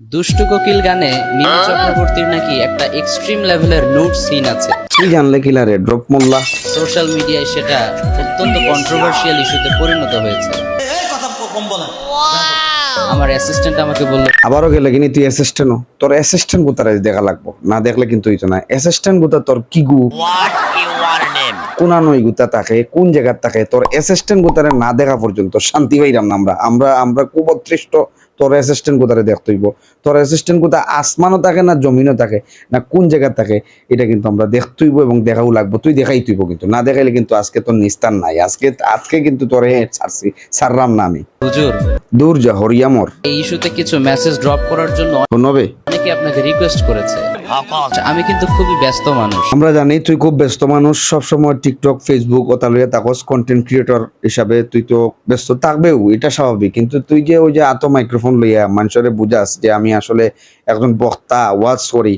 দুষ্টু কোকিল গানে মিমি চক্রবর্তীর নাকি একটা এক্সট্রিম লেভেলের নুট সিন আছে। তুই জানলে কিলারে ড্রপ মোল্লা সোশ্যাল মিডিয়ায় সেটা অত্যন্ত কন্ট্রোভার্সিয়াল ইস্যুতে পরিণত হয়েছে। আমার অ্যাসিস্ট্যান্ট আমাকে বলল আবারও গেলে কিনি তুই অ্যাসিস্ট্যান্ট তোর অ্যাসিস্ট্যান্ট গুতারে দেখা লাগবো। না দেখলে কিন্তু হইতো না। অ্যাসিস্ট্যান্ট গুতা তোর কি গু? কোন নই গুতা থাকে কোন জায়গার থাকে? তোর অ্যাসিস্ট্যান্ট গুতারে না দেখা পর্যন্ত শান্তি পাইলাম না আমরা। আমরা আমরা খুব অতৃষ্ট তোর অ্যাসিস্ট্যান্ট কোথায় দেখতে হইব তোর অ্যাসিস্ট্যান্ট কোথায় আসমানও থাকে না জমিনও থাকে? না কোন জায়গায় থাকে? এটা কিন্তু আমরা দেখতে হইব এবং দেখাও লাগবো। তুই দেখাই তুইব কিন্তু। না দেখাইলে কিন্তু আজকে তোর নিস্তার নাই। আজকে আজকে কিন্তু তোর তোরে ছাড়ছি ছাড়লাম না আমি। হুজুর। দূর যা হরিয়ামর। এই ইস্যুতে কিছু মেসেজ ড্রপ করার জন্য নবে অনেকে আপনাকে রিকোয়েস্ট করেছে। আমি কিন্তু খুবই ব্যস্ত মানুষ। আমরা জানি তুই খুব ব্যস্ত মানুষ, সবসময় টিকটক ফেসবুক ও তাহলে তাকস কন্টেন্ট ক্রিয়েটর হিসাবে তুই তো ব্যস্ত থাকবেও, এটা স্বাভাবিক। কিন্তু তুই যে ওই যে আত মাইক্রোফোন লইয়া মানুষের বুঝাস যে আমি আসলে একজন বক্তা, ওয়াজ করি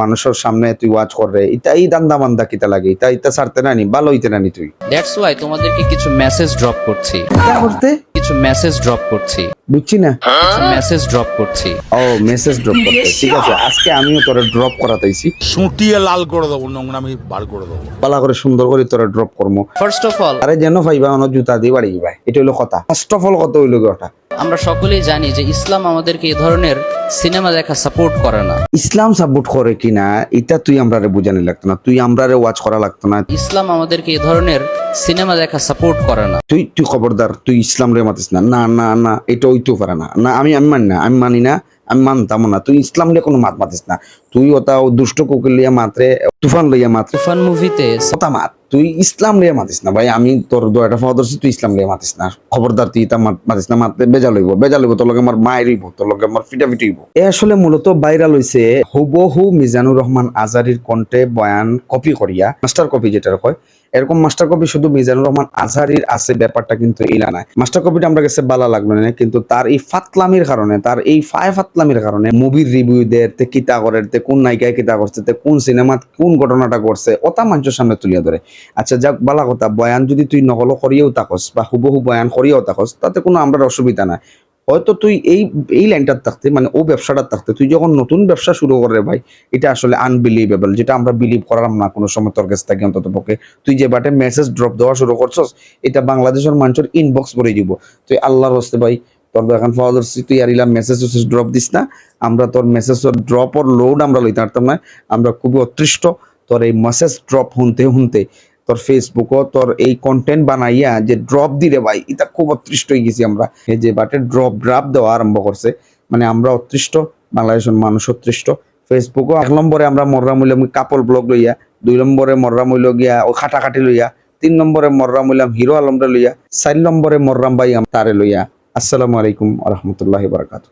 মানুষের সামনে তুই ওয়াজ করবে। ইতা এই দান্দা মান্দা কিতা লাগে ইতা ইতা ছাড়তে নানি ভালো হইতে নানি তুই। দ্যাটস ওয়াই তোমাদেরকে কিছু মেসেজ ড্রপ করছি। করতে? কিছু মেসেজ ড্রপ করছি। বুঝছি না। কিছু মেসেজ ড্রপ করছি। ও মেসেজ ড্রপ করতে। ঠিক আছে আজকে আমিও তোরা ড্রপ করাতাইছি। সুটিয়ে লাল করে দেবো নোংরামি বার করে দেবো। পালা করে সুন্দর করে তোরা ড্রপ করব ফার্স্ট অফ অল আরে যেন পাইবা অন্য জুতা দিয়ে বাড়ি যাবা এটা হইল কথা। ফার্স্ট অফ অল কত হইল কি ওটা আমরা সকলেই জানি যে ইসলাম আমাদেরকে এই ধরনের সিনেমা দেখা সাপোর্ট করে না। ইসলাম সাপোর্ট করে কিনা এটা তুই আমরারে বুঝানি লাগতো না তুই আমরারে ওয়াচ করা লাগতো না। ইসলাম আমাদেরকে এ ধরনের সিনেমা দেখা সাপোর্ট করে না। তুই তুই খবরদার তুই ইসলাম রে মাতিস না। না না না এটা তো পারে না। না আমি আমি মানি না আমি মানি না আমি মানতাম না। তুই ইসলাম রে কোনো মাত মাতিস না। তুই ওটা দুষ্ট কোকিল লিয়া মাত্রে তুফান লইয়া মাত্রে। তুফান মুভিতে ওটা মাত। তুই ইসলাম লিয়া মাতিস না। ভাই আমি তোর দয়টা ফাওয়া ধরছি তুই ইসলাম লিয়া মাতিস না। খবরদার তুই মাত- মাতিস না মাত্রে বেজা লইব বেজা লইব তোর লগে আমার মায়ের হইব তোর লগে আমার ফিটা ফিটি হইব। এ আসলে মূলত ভাইরাল হইছে হুবহু মিজানুর রহমান আজারির কণ্ঠে বয়ান কপি করিয়া মাস্টার কপি যেটা কয় এরকম মাস্টার কপি শুধু মিজানুর রহমান আজহারির আছে, ব্যাপারটা কিন্তু ইলা নাই মাস্টার কপিটা আমরা কাছে বালা লাগল না, কিন্তু তার এই ফাতলামির কারণে, তার এই ফায় ফাতলামির কারণে মুভির রিভিউ তে কিতা করে, তে কোন নায়িকায় কিতা করছে, তে কোন সিনেমা কোন ঘটনাটা করছে, ওটা মানুষের সামনে তুলিয়া ধরে। আচ্ছা যাক, বালা কথা, বয়ান যদি তুই নকল করিয়েও তাকস বা হুবহু বয়ান করিয়েও থাকস, তাতে কোনো আমরা অসুবিধা নাই। হয়তো তুই এই এই লাইনটার থাকতে মানে ও ব্যবসাটার থাকতে, তুই যখন নতুন ব্যবসা শুরু করে ভাই, এটা আসলে আনবিলিভেবল যেটা আমরা বিলিভ করালাম না কোনো সময় তোর কাছ থেকে অন্তত পক্ষে। তুই যে বাটে মেসেজ ড্রপ দেওয়া শুরু করছস, এটা বাংলাদেশের মানুষের ইনবক্স ভরে দিব। তুই আল্লাহর হস্তে ভাই, তোর এখন যাচ্ছে তুই আর ইলাম মেসেজ ড্রপ দিস না। আমরা তোর মেসেজ ড্রপ ওর লোড আমরা লইতে পারতাম না। আমরা খুবই অতৃষ্ট, তোর এই মেসেজ ড্রপ শুনতে শুনতে তোর ফেসবুকও তোর এই কন্টেন্ট বানাইয়া যে ড্রপ দিলে ভাই, এটা খুব অতৃষ্ট হয়ে গেছি আমরা। এই যে বাটে ড্রপ ড্রাপ দেওয়া আরম্ভ করছে। মানে আমরা অতৃষ্ট, বাংলাদেশের মানুষ অতৃষ্ট। ফেসবুকও এক নম্বরে আমরা মররা মূল্যাম কাপল ব্লগ লইয়া, দুই নম্বরে মররা মূল্য গিয়া ও খাটাখাটি লইয়া, তিন নম্বরে মররা মূল্যাম হিরো আলমরে লইয়া, চার নম্বরে মররাম ভাই তারে লইয়া। আসসালামু আলাইকুম রহমতুল্লাহ বারাকাতু